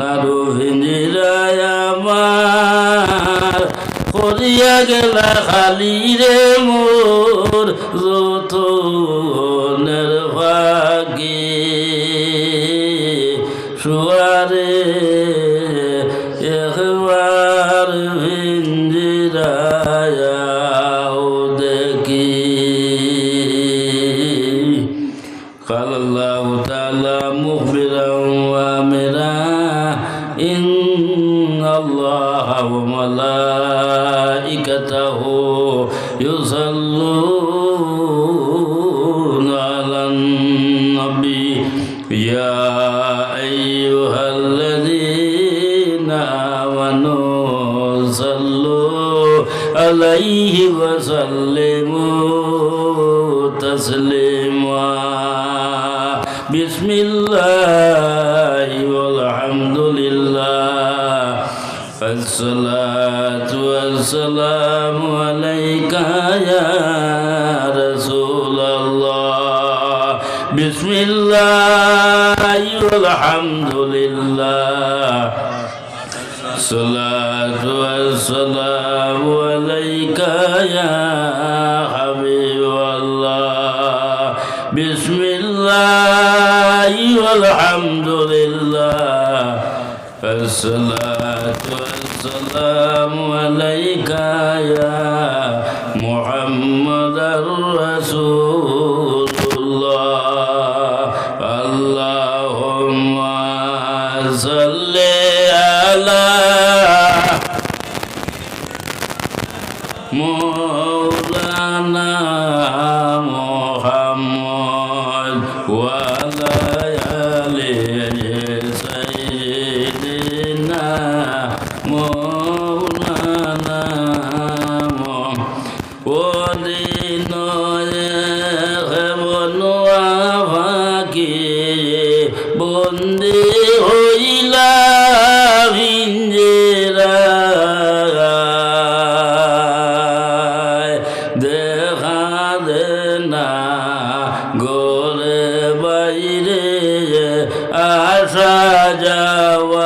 সোনারু ভিঞ্জিরায় আমার করিয়া গেলা খালি রে মোর যত عليه وسلموا تسليما. بسم الله والحمد لله. الصلاة والسلام عليك يا رسول الله. بسم الله والحمد لله. الصلاة والسلام عليك يا حبيب الله. بسم الله والحمد لله. الصلاة والسلام عليك يا না গোরে বাইরে আসা যাওয়া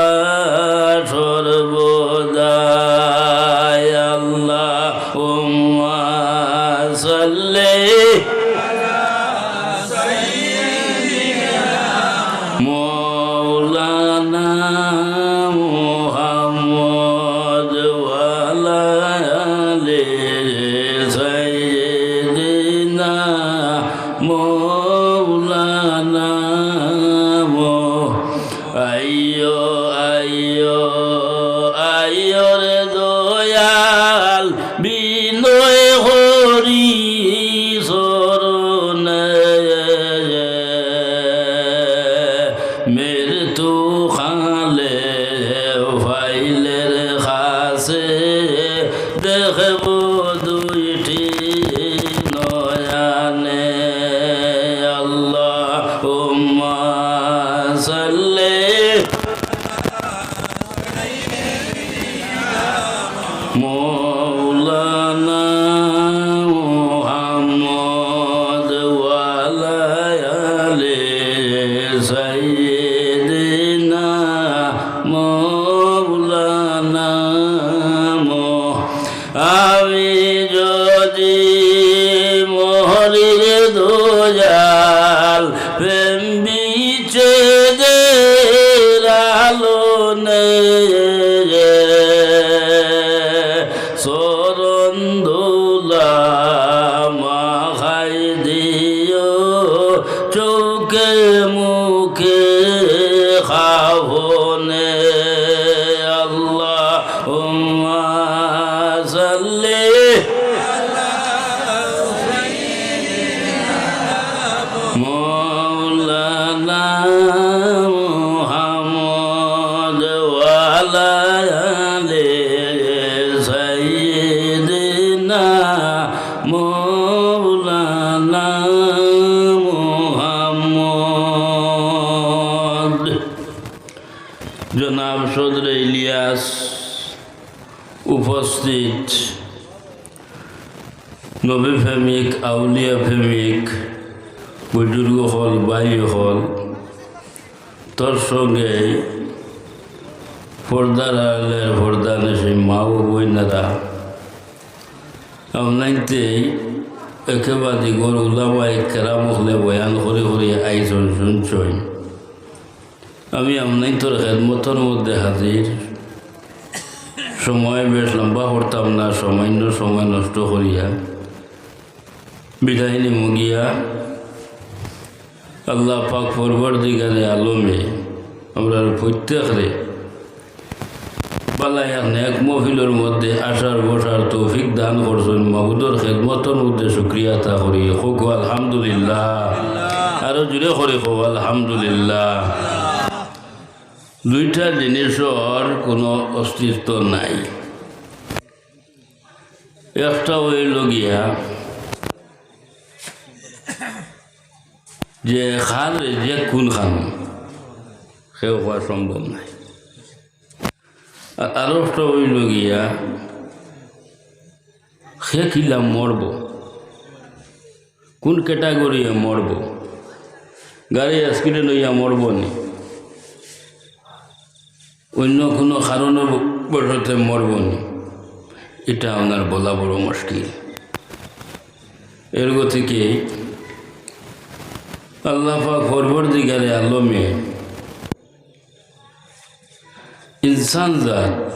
বিচে আলো সরণ জনাব সদর ইলিয়াস উপস্থিত। নবী প্রেমিক আউলিয়া প্রেমিক বুজুর্গ হল, ভাই হল, তোর সঙ্গে পর্দার আলের পর্দা নেশে মা ও বইনারা আমনাইতে একেবারে গর উলামাই কেরাম হলে বয়ান করে করে আইজন শুনছই। আমি আমনাই তোর খেদমতর মধ্যে হাজির। সময় বেশ লম্বা করতাম না সামান্য সময় নষ্ট করিয়া। বিদায় নিমগিয়া আল্লাহ পাক পরবর্তীকালে আলমে আমরা প্রত্যেকরে বালাইয়া নেক মহিলের মধ্যে আসার বসার তৌফিক দান করছেন। মাহুদর খেদমতর মধ্যে শুক্রিয়া তা করি। হোক আলহামদুলিল্লাহ। আরও জুড়ে করে হোক, আলহামদুলিল্লাহ। দুইটা জিনিসের কোনো অস্তিত্ব নাই। একটা হইল গিয়া যে খান যে কোন খান, সেও হওয়া সম্ভব নাই। আর আরও একটা হইল গিয়া, সে কিলা মরব, কোন ক্যাটাগরিয়ে মরব, গাড়ি অ্যাক্সিডেন্ট হইয়া মরব নি? অন্য কোনো কারণের বসতে মরব নি। এটা আপনার বলা বড় মুশকিল। এর গতিকে আল্লাহ পাক পরবর্তীকালে আলমে ইনসান জাত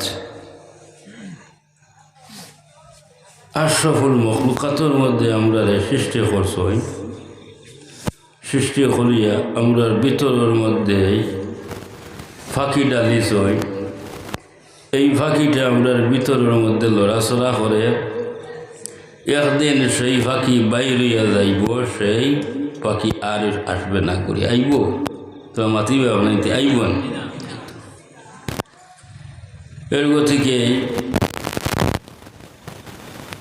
আশরফুল মখলুকাতের মধ্যে আমরা সৃষ্টি করছই সৃষ্টি করিয়া আমরার ভিতরের মধ্যে ফাঁকি ডালিছই এই ফাঁকিটা আমরার ভিতরের মধ্যে লড়াচড়া করে। একদিন সেই ফাঁকি বাইরিয়া যাইব, সেই পাখি আর আসবে না করি। আইব? তো মাতিবে আপনাইতে আইব না। এর গতিকে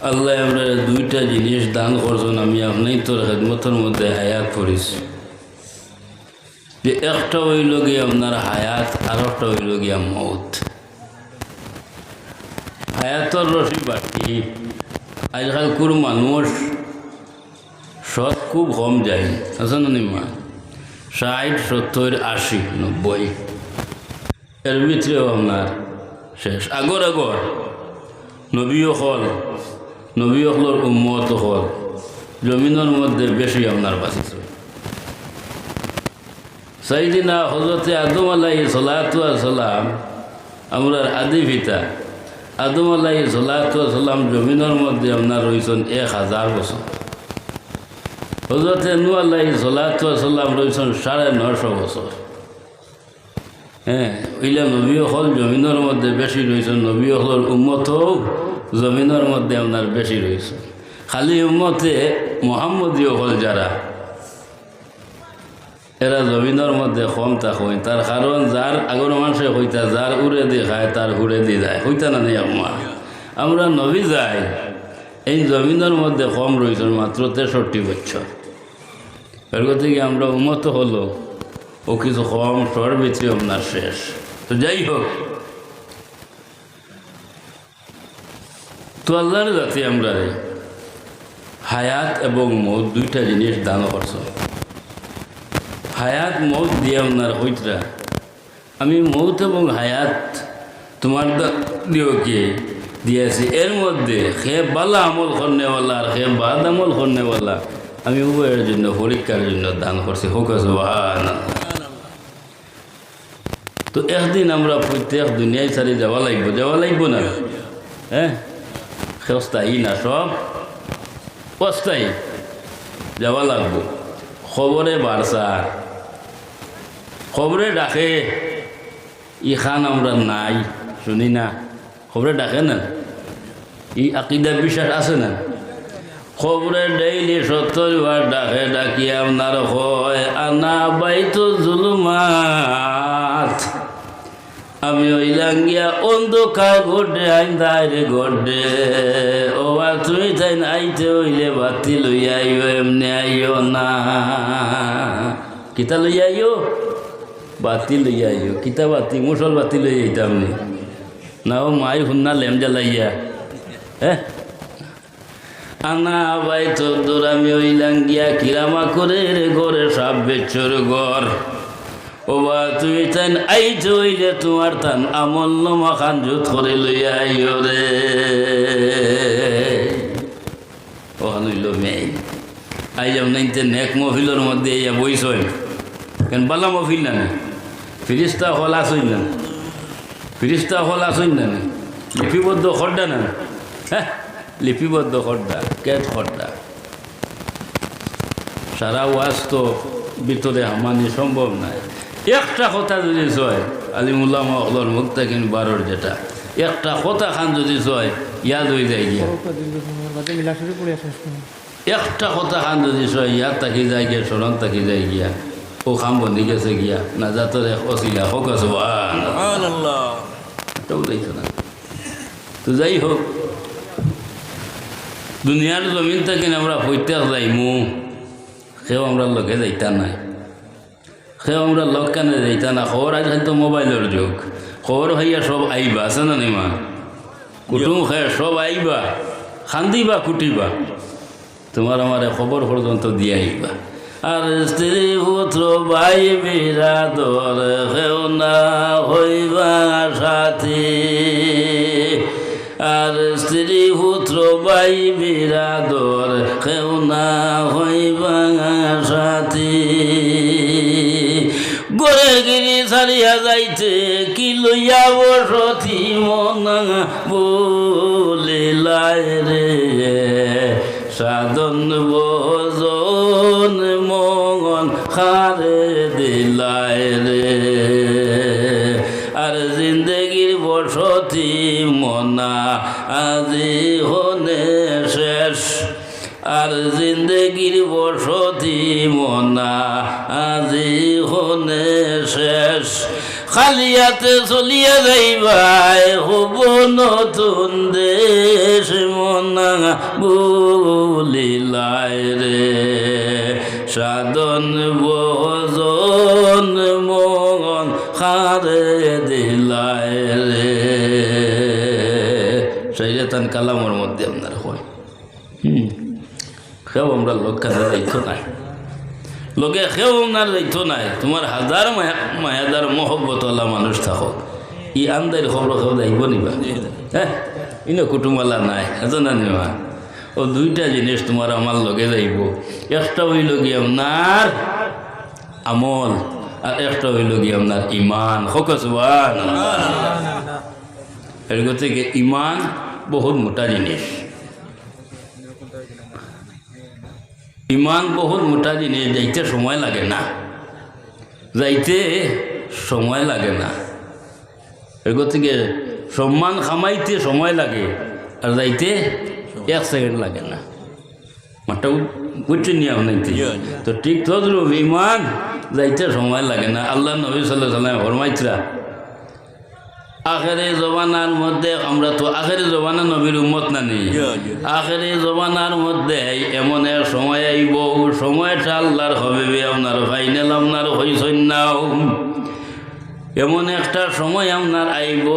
আল্লাহ আমরা দুইটা জিনিস দান করছেন, আমি আপনি তোর খেদমতের মধ্যে হায়াত পড়েছি যে একটা হইল গিয়ে আপনার হায়াত, আর একটা হইল গিয়া মৌত। হায়াতর রসি বাকি। আজকাল কোনো মানুষ সৎ খুব কম যায়। আছে না মা ষাট, সত্তর, আশি, নব্বই। এর ভিতরেও আপনার শেষ। আগর আগর নবীও হল নবী হলর উম্মত হল। জমিনের মধ্যে বেশি আপনার বাঁচিছে। সাইদিনা হজরতে আদম আলাই সালাম আমরা আদি পিতা। আদম আলাই সালাম জমিনের মধ্যে আপনার রয়েছেন এক হাজার বছর। হজরতে নু আল্লাহ সাল্লাম রয়েছেন সাড়ে নশো বছর। হ্যাঁ ওইলা নবী হল জমিনের মধ্যে বেশি রয়েছেন, নবী হলর উম্মতও জমিনের মধ্যে আপনার বেশি রয়েছে। খালি উম্মতে মোহাম্মদীয় হল যারা। এরা জমিনের মধ্যে কম থাকুন তার কারণ যার আগর মানুষে হইতা, যার উড়ে দিয়ে খায়, তার হুড়ে দিয়ে যায়। হইতা না নেই আমা আমরা নবী যাই, এই জমিনের মধ্যে কম রয়েছেন মাত্র তেষট্টি বছর। এর থেকে আমরা উন্মত হলো? ও কিছু কম সর ভিতরে আপনার শেষ। তো যাই হোক। তো আল্লাহর জাতি আমরা হায়াত এবং মৌত দুইটা জিনিস দান করছ। হায়াত মৌত দিয়ে আপনার হইতরা। আমি মৌত এবং হায়াত তোমার দিওকে দিয়েছি। এর মধ্যে খে বালা আমল করনেওয়ালা আর খে বাদ আমল করনেওয়ালা আমি উভয়ের জন্য পরীক্ষার জন্য দান করছি। হোক তো একদিন আমরা প্রত্যেক দুনিয়ায় সারি যাওয়া লাগবো। যাওয়া লাগবো না? হ্যাঁ? অস্থায়ী না সব? অস্থায়ী যাওয়া লাগবো। খবরে বাড়সা খবরে ডাকে ইখান আমরা নাই, শুনি না। খবরে ডাকে না? ই আকিদা বিশ্বাস আছে না? খবরে ডেইলি সত্তর বার ডাকে, ডাকি আপনার হয় আনা বাইতো জুলুমাত। আমি ওইলাম গিয়া অন্ধকার ঘটে, আইন তাইরে ঘটে। ও বা তুমি তাই আইতে হইলে বাতি লইয়া এমনি আইও না। কিতা লইয়া আইও? বাতি লইয়া আইও, কিতা বাতি মুসল বাতি লইয়া আইতাম নি। না ও মাই হুন্না লেম জ্বালাইয়া। হ্যাঁ আনা বাই তোর আমি ওইলাম গিয়া কিরামা করে ঘরে সাপ বেচর ঘর। ও বা, তুই তাই আই চইলে তোমার তান আমল নমা খান জুত করে লইয়া আইও রে। ও হানুইল মেয়ে। আই তে নেক মফিলের মধ্যে বইসই। কেন বালা মফিল না? ফিরিস্তা হল আসই না। ফিরিস্তা হল আসই না। লিপিবদ্ধ খড্ডা না। হ্যাঁ লিপিবদ্ধ খড্ডা, কেট খড্ডা। সারা ওয়াজ তো ভিতরে হামানি সম্ভব নাই। একটা কথা যদি চয় আলিমুল্লাহ মহলর মুখ থাকেন বারোর যেটা, একটা কথা খান যদি চয় ইয়াদ হয়ে যায় গিয়া। একটা কথা খান যদি চয় ইয়াদ থাকি যায় গিয়া স্মরণ থাকি যায় গিয়া। ও খাম বন্ধি গেছে গিয়া না এক অসিলা, হোক আছে এটাও দেখছ না। তো যাই হোক, দুনিয়ার জমিন থেকে আমরা হইতে যাইমু, সেও আমরা লগে যাইতা নাই। সেও আমরা লগ কেন যাইতা না, খবর আজ হয়তো মোবাইলের যুগ। খবর হইয়া সব আইবা, আছে না নিমা কুটুম খায় সব আইবা, খান্দিবা, কুটিবা। তোমার আমার খবর পর্যন্ত দিয়ে আইবা। আর স্ত্রী পুত্র ভাই বিরাদর হেও না হইবা সাথী। আর স্ত্রী পুত্র ভাই বিরাদর কেউ না হইবা সাথী। গড়ে গিরি সারিয়া যাইতে কি লইয়া বসতি মনা বলিলাই রে? সাধন মগন খারে দিলাই রে। আর জিন্দগির বসতি মনা আজি হনে শেষ। আর জিন্দগির বসতি মনা আজি হনে শেষ। খালিয়াতে চলিয়া যাইবাই হব নতুন দেশ মনা বলিলাই রে। সাধন, ভোজন মন খারে দিলাই রে শৈতান কালামর মধ্যে আপনার হয়। সেও আমরা লক্ষ্যে যাইতো নাই। লোকে সেও আপনার যাইতো নাই। তোমার হাজার মায়াদার মহব্বতলা মানুষ থাকো। ই আন্দার খবর খবর যাইব নিবা। হ্যাঁ? ইনো কুটুমালা নাই। এজন নিবা। ও দুইটা জিনিস তোমার আমার লগে যাইব। একটা হইল কি আপনার আমল, আর একটা হইল কি আপনার ইমান ফকসবান এর থেকে ইমান বহুত মোটা জিনিস। ইমান বহুত মোটা জিনিস, যাইতে সময় লাগে না। যাইতে সময় লাগে না। এর থেকে সম্মান খামাইতে সময় লাগে, আর যাইতে এক সেকেন্ড লাগে না। মাঠটা বুঝতে নিয়ে আপনাইতে তো ঠিক তদ্রু বিমান যাইতে সময় লাগে না। আল্লাহ নবী সাল্লাহ সাল্লাম ফরমাইতরা আখেরে জবানার মধ্যে আমরা তো আখেরে জবানা নবীর উম্মত না নেই। আখেরে জবানার মধ্যে এমন এক সময় আইব সময়টা আল্লাহর হবে আপনার ফাইনাল আপনার হইসন নাও এমন একটা সময় আপনার আইব।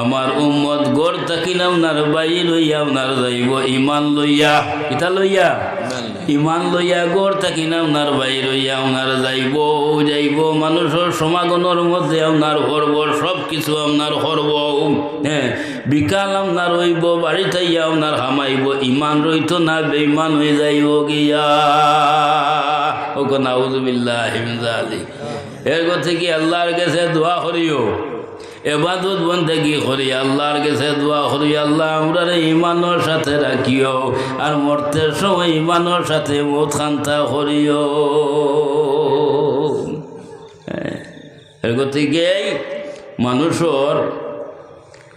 আমার উম্মত গড় তাকিন আপনার বাই লইয়া আপনার যাইব ইমান লইয়া। কিতা লইয়া? ইমান লইয়া। গড় তাকিন আপনার বাই লইয়া আপনার যাইব যাইব। মানুষের সমাগমের মধ্যে আপনার হরব সব কিছু আপনার হরব। হ্যাঁ বিকাল আপনার হইব বাড়িতে ইয়া আপনার হামাইব। ইমান রইত না বেইমান হয়ে যাইব গিয়া। ও নাউজুবিল্লাহ হিমজা আলী এর থেকে আল্লাহর কাছে দোয়া করিও। এবাদত বন্দেগি করি আল্লাহর কাছে দোয়া করি আল্লাহ আমরা ইমানের সাথে রাখিও আর মরতে সময় ইমানের সাথে মত খান্তা করিও এর গতিকে মানুষের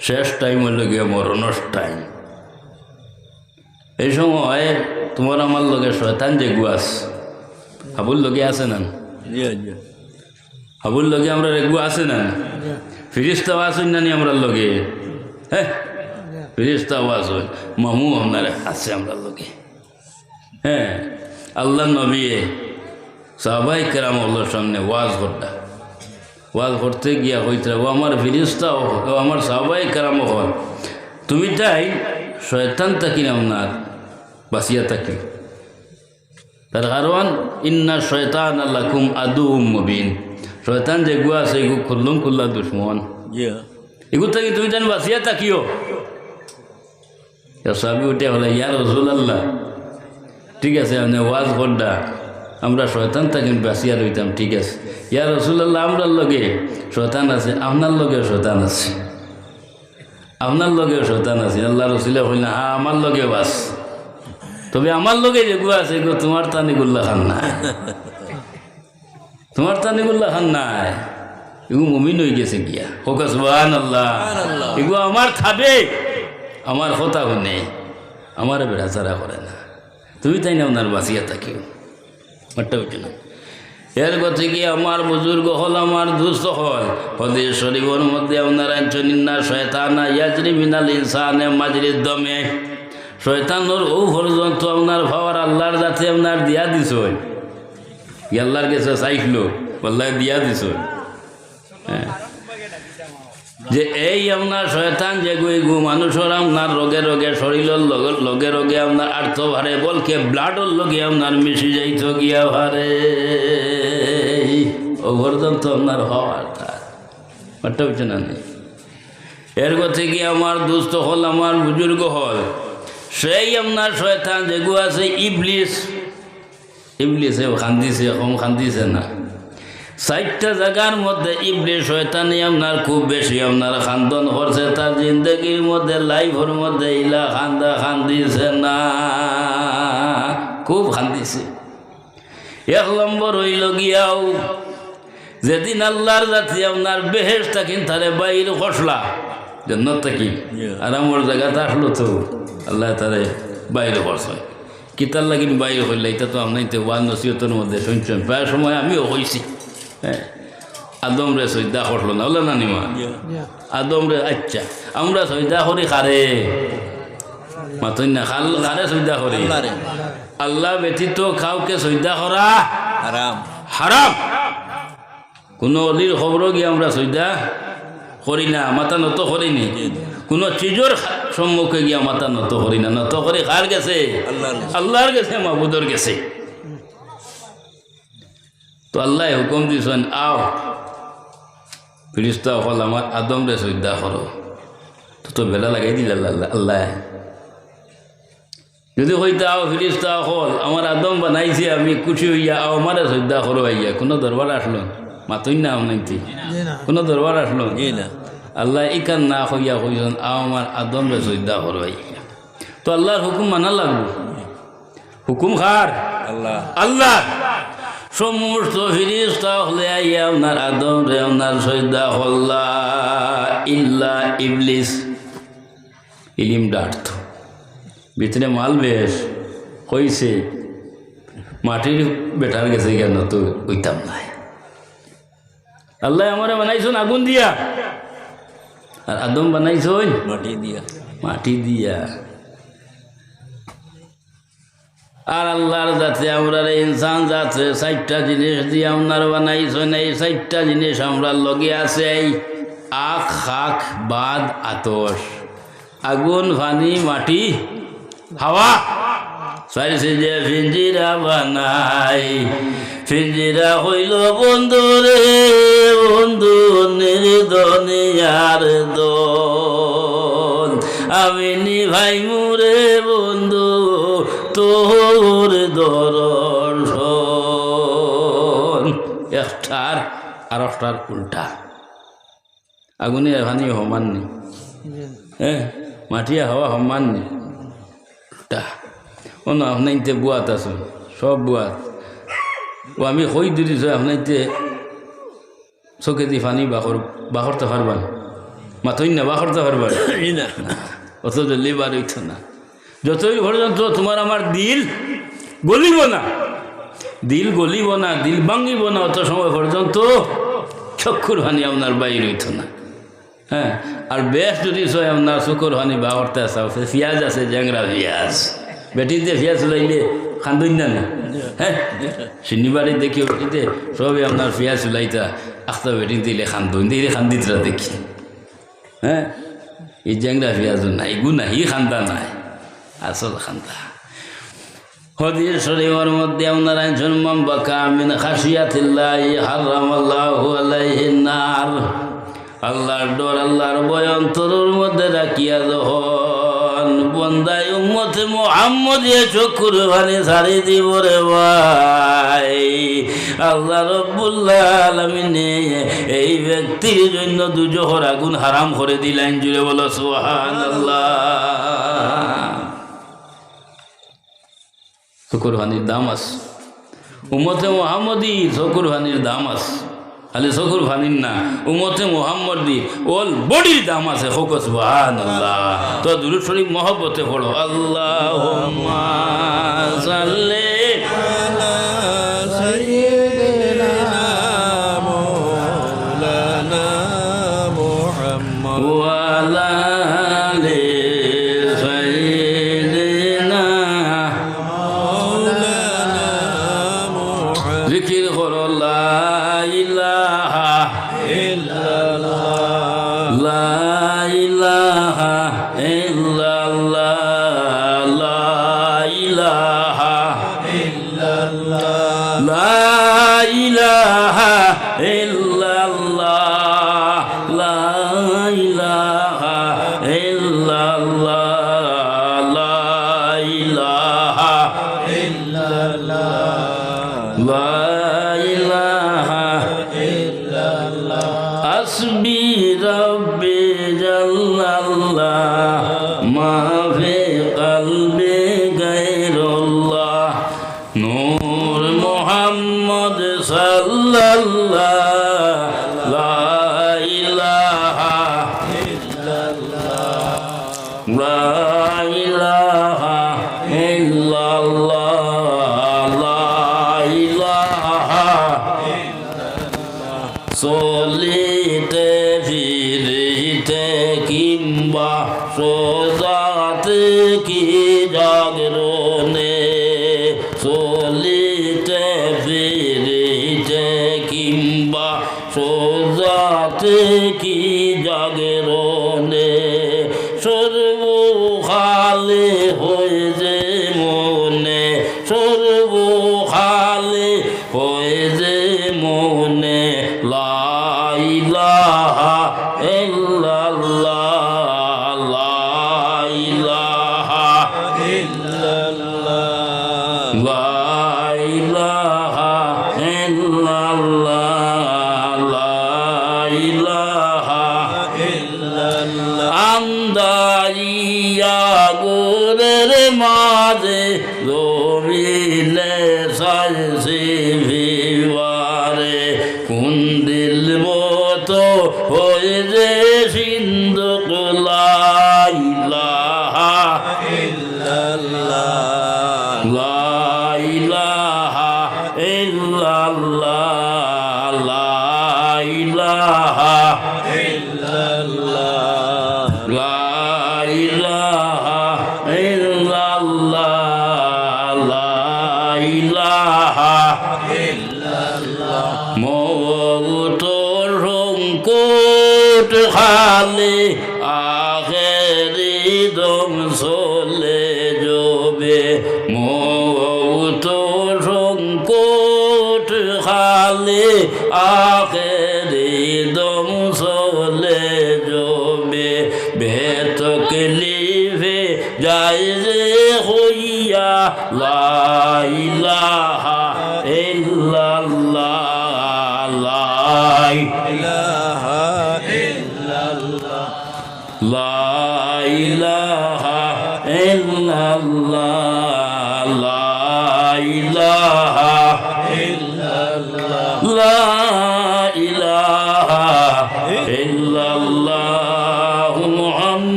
শেষ টাইম হইল গিয়ে মরণর টাইম এই সময় তোমার আমার লগে শয়তান যে গুয়াস হাবুর লগে আছে না? হাবুর লগে আমরা রেগু আছে না? ফিরিস্তাও আসুন না নি আমরা লগে? হ্যাঁ? ফিরিস্তাও আসুন মামু আপনার আছে আমরা লগে। হ্যাঁ? আল্লাহ নবী সাহবাই কেরাম আল্লাহর সামনে ওয়াজ করতা ওয়াজ করতে গিয়া হইতে ও আমার ফিরিস্তাও ও আমার সাহবাই কেরাম হল তুমি তাই শয়তান তাকি আপনার বাসিয়া তাকি। তার কারণ, ইন্না শয়তান আল্লাকুম আদু মুবিন। শয়তান যে গুয়া আছে এগু খুল্লুম খুল্লা দুশ্মন। জি এগু থাকি তুমি জান বাসিয়া তাকিও সাবি উঠে হলে ইয়া রসুল আল্লাহ ঠিক আছে আপনি ওয়াজ করডা আমরা শয়তান থাকেন বাসিয়া রইতাম ঠিক আছে। ইয়া রসুল আল্লাহ আমরার লগে শয়তান আছে আপনার লগে শয়তান আছে। আপনার লগে শয়তান আছে। আল্লাহ রসুলে হইল হ্যাঁ আমার লগে বাস তবে আমার লগে যেগুলো আছে এগুলো তোমার তানিগুল্লা খান নাই তোমার তানিগুল্লা খান নাই। এগুলো মমিন হয়ে গেছে গিয়া। হোক সুবাহান আল্লাহ এগুলো আমার খাবে। আমার কথা শুনে। আমার বেড়াচারা করে না। তুমি তাই না ওনার বাঁচিয়া থাকিও? মারটা হচ্ছে না। এর কথা কি আমার বুজুর্গ হল আমার দুস্থ হল? হদে শরীফের মধ্যে আপনার আঞ্চনিন্না শয়তানা ইয়াজরি মিনাল ইনসানে মাজরির দমে। শয়তানোর ও পর্যন্ত আপনার ভাবার আল্লাহর যাতে আপনার দিয়া দিছ। আল্লাহর কাছে চাইছিল আল্লাহ দিয়া দিছ। হ্যাঁ। যে এই আপনার শয়তান যে গু মানুষের আপনার রোগে রোগে শরীরের লগে রোগে আপনার আর্থ ভারে বলকে ব্লাডর লগে আপনার মিশি যাইত গিয়া ভারে ও পর্যন্ত আপনার হওয়ার তার বুঝছে না নেই এর কথা কি আমার দুস্থ হল আমার বুজুর্গ হল? সেই আপনার শয়তান যেগু আছে ইবলিস ইবলিসে খান্দিছে কম খান্দিছে না। ষাটটা জায়গার মধ্যে ইবলি শয়তানি আপনার খুব বেশি আপনার খান্দন করছে তার জিন্দগির মধ্যে লাইফের মধ্যে ইলা খান্দা খান্দিছে না। খুব খান্দিছে এক নম্বর হইল গিয়াও যেদিন আল্লাহর জাতি আপনার বেহেস থাকিন তারে বাইর খসলা জন্নত থাকি আর আমার জায়গাতে আসলো তো আল্লাহ তারে বাইরে করছে। কিতার লাগিন বাইরে হইলে এটা তো আপনার ওয়ান নসিহতের মধ্যে শুনছেন? প্রায় সময় আমিও হয়েছি হ্যাঁ? আদম রে সৈদা করল না বলে নানিমা? আদম রে আচ্ছা আমরা সৈদা করি খারে মাতই না খাল খারে সৈদা করি? আল্লাহ ব্যতীত কাউকে সৈদা করা আরাম হারাম। কোনো অলির খবর গিয়ে আমরা সৈদা করি না? মাথা নত করিনি? কোনো চিজর সম্মুখে গিয়া মাথা নত করি না নত করে কার গেছে? আল্লাহর গেছে। মাহবুদর গেছে তো আল্লাহ হুকুম দিছেন আও ফিরিস্তা হল আমার আদম রে সৈদা করো তো তো বেলা লাগাই দিল আল্লাহ আল্লাহ। যদি হইতে আও ফিরিস্তা অকল আমার আদম বানাইছে আমি খুশি হইয়া আও আমারে সৈদা করো আইয়া কোনো দরবার আসলো মাতই না নাইতি কোনো দরবার আসলো না। আল্লাহ ইকান না হইয়া আও আমার আদম রে সৈদা করো তো আল্লাহর হুকুম মানা লাগবো? হুকুম খার আল্লাহ। আল্লাহ। সমস্ত ফিরিস্তা হলে আইয়া আপনার আদম রে আপনার সৈদা হল্লা ইল্লা ইবলিস। ইলিম ডার্থ ভিতরে মাল বেশ হইছে। মাটির বেটার গেছে কেন? তো হইতাম নাই। আল্লাহ আমারে বানাইছন আগুন দিয়া। আর আদম বানাইছন মাটি দিয়া। মাটি দিয়া। আর আল্লাহর যাতে আমরা ইনসান যাতে চারটা জিনিস দিয়ে আপনার বানাইছেন এই চারটা জিনিস আমরা লগে আছে এই আখ খাক বাদ আতস। আগুন পানি মাটি হাওয়া। চাইছে যে ফিঞ্জিরা বানাই। ফিঞ্জিরা হইল বন্ধু রে, বন্ধু নির্দনিয়ার দোল আমি নিভাই মুরে বন্ধু, তোর দর্শন একটার আর একটার উল্টা। আগুনে এখানে সমান নেই হ্যাঁ মাটিয়া হাওয়া সমান নেই উল্টা। ও না আপনাইতে বুয়াত আছো সব বুয়াত। ও আমি কই দিছো আপনাইতে চোখে দি ফানি বাখর বাখরতে পারবান মাথইন না বাখরতে পারবান অত জলদি বার হইত না। যতই পর্যন্ত তোমার আমার দিল গলিব না। দিল গলিব না দিল ভাঙ্গিব না অত সময় পর্যন্ত চক্ষুর হানি আপনার বাইর হইত না। হ্যাঁ আর বেশ যদি সয় আপনার চকুর হানি বা করতে আসা আছে পিঁয়াজ আছে জ্যাংরা পিঁয়াজ। বেটিতে পিঁয়াজ লাইলে খান্দুন না। হ্যাঁ শনিবারে দেখি বেটিতে সবই আপনার পিঁয়াজ চুলাইতা আখতা বেটি দিলে খান্দুন দিলে খান্দিতরা দেখি। হ্যাঁ এই জ্যাংরা পিঁয়াজ নাই গু নাই খান্দা নাই আসল খান্দা হদির শরীফের মধ্যে আপনারা জন্মম বাকা মিন খাসিয়াতিল্লাহ হারামাল্লাহু আলাইহি নার। আল্লাহর ডর আল্লাহর ভয় অন্তরের মধ্যে রাখিয়া যখন বন্দাই উম্মতে মোহাম্মদ এ চক্ষুর ভানি ছাড়ি দিব রে ভাই। আল্লাহ রব্বুল্লাহ আলমিনে এই ব্যক্তির জন্য দুজোহর আগুন হারাম করে দিলেন, জুড়ে বলো সোহান আল্লাহ চকুর হানির দাম আছে। উমতে মোহাম্মদী চকুর হানির দাম আছে। খালি চকুর ভানিন না উমতে মোহাম্মদি ওল বডির দাম আছে ফোকস ভান আল্লাহ তো দুরু শরীফ মহব্বতে পড়ো আল্লাহ কিংবা সোজাতে কি জাগরণে চলিতে ফিরিতে কিংবা সোজাতে কি জাগরণে আন্দাইয়া গোরের মাঝে জমিলে সাজে মৌত সংকট খালে আখে দম চলে জমে। বেতক লিভে যায় রে হইয়া লাইলাহা